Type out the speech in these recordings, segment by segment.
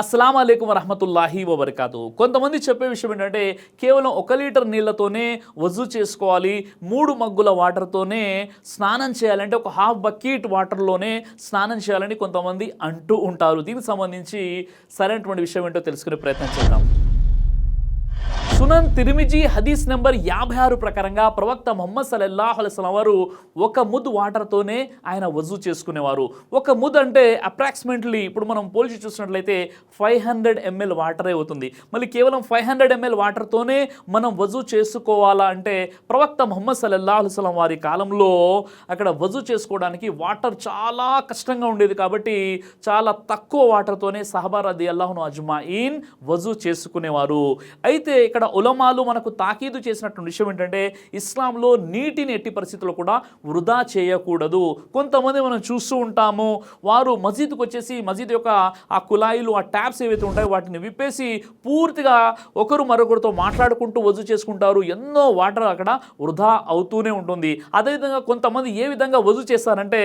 అస్సలం అయికం వరహమతుల్లాహి వబర్కాతు కొంతమంది చెప్పే విషయం ఏంటంటే కేవలం ఒక లీటర్ నీళ్ళతోనే వజూ చేసుకోవాలి మూడు మగ్గుల వాటర్తోనే స్నానం చేయాలంటే ఒక హాఫ్ బకెట్ వాటర్లోనే స్నానం చేయాలని కొంతమంది అంటూ ఉంటారు. దీనికి సంబంధించి సరైనటువంటి విషయం ఏంటో తెలుసుకునే ప్రయత్నం చేద్దాం. సునన్ తిరిమిజీ హదీస్ నెంబర్ యాభై ఆరు ప్రకారంగా ప్రవక్త మొహమ్మద్ సలల్లాహ్ అలైస్లం వారు ఒక ముద్ వాటర్తోనే ఆయన వజూ చేసుకునేవారు. ఒక ముద్ అంటే అప్రాక్సిమేట్లీ ఇప్పుడు మనం పోల్చి చూసినట్లయితే ఫైవ్ హండ్రెడ్ ఎంఎల్ వాటరే అవుతుంది. మళ్ళీ కేవలం ఫైవ్ హండ్రెడ్ ఎంఎల్ వాటర్తోనే మనం వజూ చేసుకోవాలా అంటే ప్రవక్త మొహమ్మద్ సలల్లాహ్ అలైస్లం వారి కాలంలో అక్కడ వజూ చేసుకోవడానికి వాటర్ చాలా కష్టంగా ఉండేది కాబట్టి చాలా తక్కువ వాటర్తోనే సహబార్ అది అల్లాహును అజ్మాయిన్ వజూ చేసుకునేవారు. అయితే ఇక్కడ ఉలమాలు మనకు తాకీదు చేసినటువంటి విషయం ఏంటంటే ఇస్లాంలో నీటిని ఎట్టి పరిస్థితుల్లో కూడా వృధా చేయకూడదు. కొంతమంది మనం చూస్తూ ఉంటాము వారు మసీద్కి వచ్చేసి మసీద్ యొక్క ఆ కుళాయిలు ఆ ట్యాప్స్ ఏవైతే ఉంటాయో వాటిని విప్పేసి పూర్తిగా ఒకరు మరొకరితో మాట్లాడుకుంటూ వజు చేసుకుంటారు. ఎన్నో వాటర్ అక్కడ వృధా అవుతూనే ఉంటుంది. అదేవిధంగా కొంతమంది ఏ విధంగా వజు చేస్తారంటే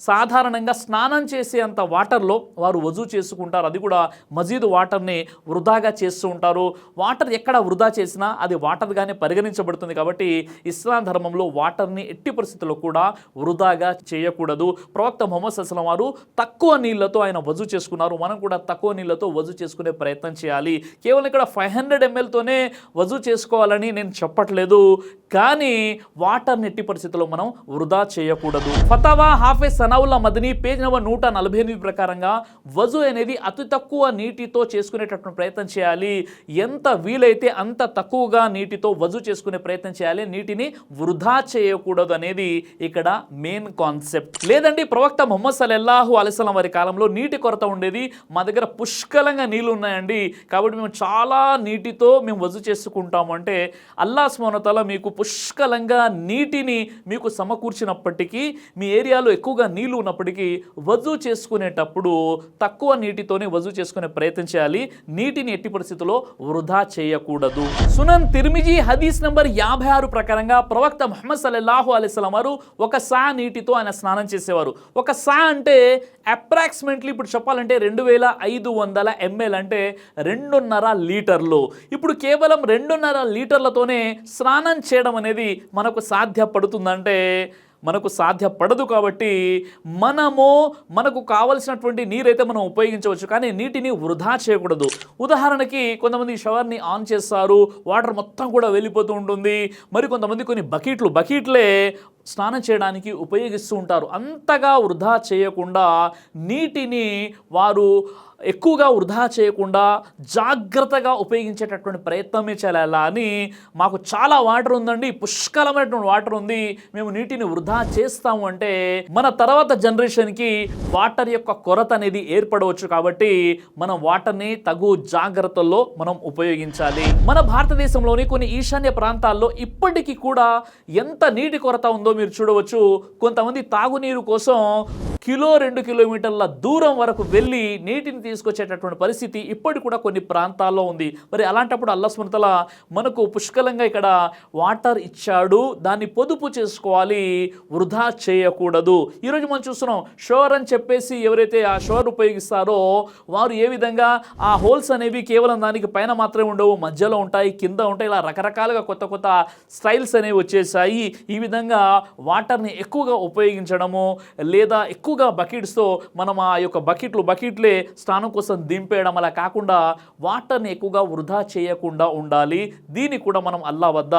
సాధారణంగా స్నానం చేసే అంత వాటర్లో వారు వజు చేసుకుంటారు. అది కూడా మజీద్ వాటర్ని వృధాగా చేస్తూ ఉంటారు. వాటర్ ఎక్కడ వృధా వృధా చేసినా అది వాటర్గానే పరిగణించబడుతుంది కాబట్టి ఇస్లాం ధర్మంలో వాటర్ని ఎట్టి పరిస్థితుల్లో కూడా వృధాగా చేయకూడదు. ప్రవక్త మొహమ్మద్ అస్లం వారు తక్కువ నీళ్ళతో ఆయన వజు చేసుకున్నారు. మనం కూడా తక్కువ నీళ్ళతో వజు చేసుకునే ప్రయత్నం చేయాలి. కేవలం ఇక్కడ ఫైవ్ హండ్రెడ్ ఎంఎల్తోనే వజు చేసుకోవాలని నేను చెప్పట్లేదు. కానీ వాటర్ని ఎట్టి పరిస్థితుల్లో మనం వృధా చేయకూడదు. ఫతవా హాఫే సనావుల్లా మదిని పేజ్ నెంబర్ నూట నలభై ఎనిమిది ప్రకారంగా వజు అనేది అతి తక్కువ నీటితో చేసుకునేటటువంటి ప్రయత్నం చేయాలి. ఎంత వీలైతే అంత తక్కువగా నీటితో వజు చేసుకునే ప్రయత్నం చేయాలి. నీటిని వృధా చేయకూడదు అనేది ఇక్కడ మెయిన్ కాన్సెప్ట్ లేదండి ప్రవక్త మొహమ్మద్ సలెల్లాహు అలైస్లం వారి కాలంలో నీటి కొరత ఉండేది. మా దగ్గర పుష్కలంగా నీళ్ళు ఉన్నాయండి. కాబట్టి మేము చాలా నీటితో మేము వజు చేసుకుంటాము అంటే అల్లా స్మోనతల మీకు పుష్కలంగా నీటిని మీకు సమకూర్చినప్పటికీ మీ ఏరియాలో ఎక్కువగా నీళ్ళు ఉన్నప్పటికీ వజు చేసుకునేటప్పుడు తక్కువ నీటితోనే వజు చేసుకునే ప్రయత్నం చేయాలి. నీటిని ఎట్టి పరిస్థితుల్లో వృధా చేయకూడదు. సునన్ తిర్మిజీ హదీస్ నంబర్ యాభై ఆరు ప్రకారంగా ప్రవక్త ముహమ్మద్ సల్లాహు అలైస్లం వారు ఒక సా నీటితో ఆయన స్నానం చేసేవారు. ఒక సా అంటే అప్రాక్సిమేట్లీ ఇప్పుడు చెప్పాలంటే రెండు వేల ఐదు వందల ఎంఎల్ అంటే రెండున్నర లీటర్లు. ఇప్పుడు కేవలం రెండున్నర లీటర్లతోనే స్నానం చేయడం అనేది మనకు సాధ్యపడుతుందంటే మనకు సాధ్యపడదు కాబట్టి మనము మనకు కావలసినటువంటి నీరైతే మనం ఉపయోగించవచ్చు కానీ నీటిని వృధా చేయకూడదు. ఉదాహరణకి కొంతమంది షవర్ని ఆన్ చేస్తారు వాటర్ మొత్తం కూడా వెళ్ళిపోతూ ఉంటుంది. మరి కొంతమంది కొన్ని బకెట్లు బకెట్లే స్నానం చేయడానికి ఉపయోగిస్తూ ఉంటారు. అంతగా వృధా చేయకుండా నీటిని వారు ఎక్కువగా వృధా చేయకుండా జాగ్రత్తగా ఉపయోగించేటటువంటి ప్రయత్నమే చేయాలా అని మాకు చాలా వాటర్ ఉందండి పుష్కలమైనటువంటి వాటర్ ఉంది మేము నీటిని వృధా చేస్తాము అంటే మన తర్వాత జనరేషన్కి వాటర్ యొక్క కొరత అనేది ఏర్పడవచ్చు కాబట్టి మనం వాటర్ని తగు జాగ్రత్తల్లో మనం ఉపయోగించాలి. మన భారతదేశంలోని కొన్ని ఈశాన్య ప్రాంతాల్లో ఇప్పటికీ కూడా ఎంత నీటి కొరత ఉందో మీరు చూడవచ్చు. కొంతమంది తాగునీరు కోసం కిలో రెండు కిలోమీటర్ల దూరం వరకు వెళ్ళి నీటిని తీసుకొచ్చేటటువంటి పరిస్థితి ఇప్పటికి కూడా కొన్ని ప్రాంతాల్లో ఉంది. మరి అలాంటప్పుడు అల్లస్మృతల మనకు పుష్కలంగా ఇక్కడ వాటర్ ఇచ్చాడు. దాన్ని పొదుపు చేసుకోవాలి. వృధా చేయకూడదు. ఈరోజు మనం చూస్తున్నాం షోర్ అని చెప్పేసి ఎవరైతే ఆ షోర్ ఉపయోగిస్తారో వారు ఏ విధంగా ఆ హోల్స్ అనేవి కేవలం దానికి పైన మాత్రమే ఉండవు మధ్యలో ఉంటాయి కింద ఉంటాయి ఇలా రకరకాలుగా కొత్త కొత్త స్టైల్స్ అనేవి వచ్చేసాయి. ఈ విధంగా వాటర్ని ఎక్కువగా ఉపయోగించడము లేదా ఎక్కువగా బకెట్స్తో మనం ఆ యొక్క బకెట్లు బకెట్లే స్నానం కోసం దింపేయడం అలా కాకుండా వాటర్ని ఎక్కువగా వృధా చేయకుండా ఉండాలి. దీనికి కూడా మనం అల్లా వద్ద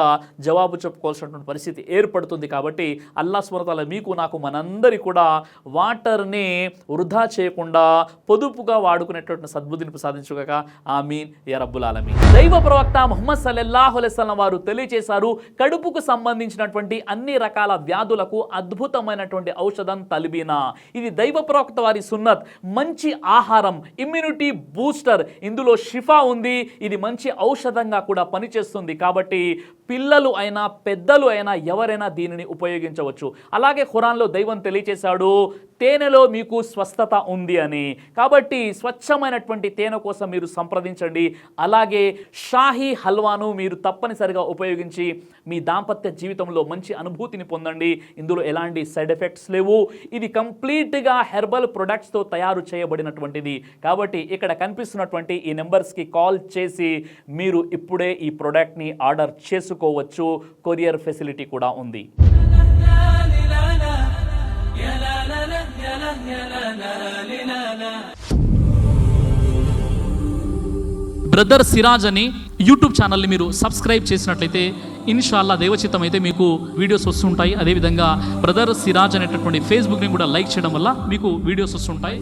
జవాబు చెప్పుకోవాల్సినటువంటి పరిస్థితి ఏర్పడుతుంది కాబట్టి అల్లా స్మరతాల మీకు నాకు మనందరి కూడా వాటర్ని వృధా చేయకుండా పొదుపుగా వాడుకునేటువంటి సద్బుద్ధిని సాధించుగాక ఆమీన్. యా రబ్బుల్ ఆలమీన్. దైవ ప్రవక్త ముహమ్మద్ సల్లల్లాహు వారు తెలియజేశారు కడుపుకు సంబంధించినటువంటి అన్ని రకాల వ్యాధులకు అద్భుతమైనటువంటి ఔషధం తలిబీనా. ఇది దైవ ప్రవక్త వారి సున్నత్. మంచి ఆహారం ఇమ్యూనిటీ బూస్టర్ ఇందులో షిఫా ఉంది. ఇది మంచి ఔషధంగా కూడా పనిచేస్తుంది. కాబట్టి పిల్లలు అయినా పెద్దలు అయినా ఎవరైనా దీనిని ఉపయోగించవచ్చు. అలాగే ఖురాన్లో దైవం తెలియచేశాడు తేనెలో మీకు స్వస్థత ఉంది అని. కాబట్టి స్వచ్ఛమైనటువంటి తేనె కోసం మీరు సంప్రదించండి. అలాగే షాహీ హల్వాను మీరు తప్పనిసరిగా ఉపయోగించి మీ దాంపత్య జీవితంలో మంచి అనుభూతిని పొందండి. ఇందులో ఎలాంటి సైడ్ ఎఫెక్ట్స్ లేవు. ఇది కంప్లీట్గా హెర్బల్ ప్రొడక్ట్స్తో తయారు చేయబడినటువంటిది. కాబట్టి ఇక్కడ కనిపిస్తున్నటువంటి ఈ నెంబర్స్కి కాల్ చేసి మీరు ఇప్పుడే ఈ ప్రోడక్ట్ని ఆర్డర్ చేసుకోవచ్చు. కొరియర్ ఫెసిలిటీ కూడా ఉంది. బ్రదర్ సిరాజ్ అని యూట్యూబ్ ఛానల్ని మీరు సబ్స్క్రైబ్ చేసినట్లయితే ఇన్షాల్లా దేవచిత్తం అయితే మీకు వీడియోస్ వస్తుంటాయి. అదేవిధంగా బ్రదర్ సిరాజ్ అనేటటువంటి ఫేస్బుక్ని కూడా లైక్ చేయడం వల్ల మీకు వీడియోస్ వస్తుంటాయి.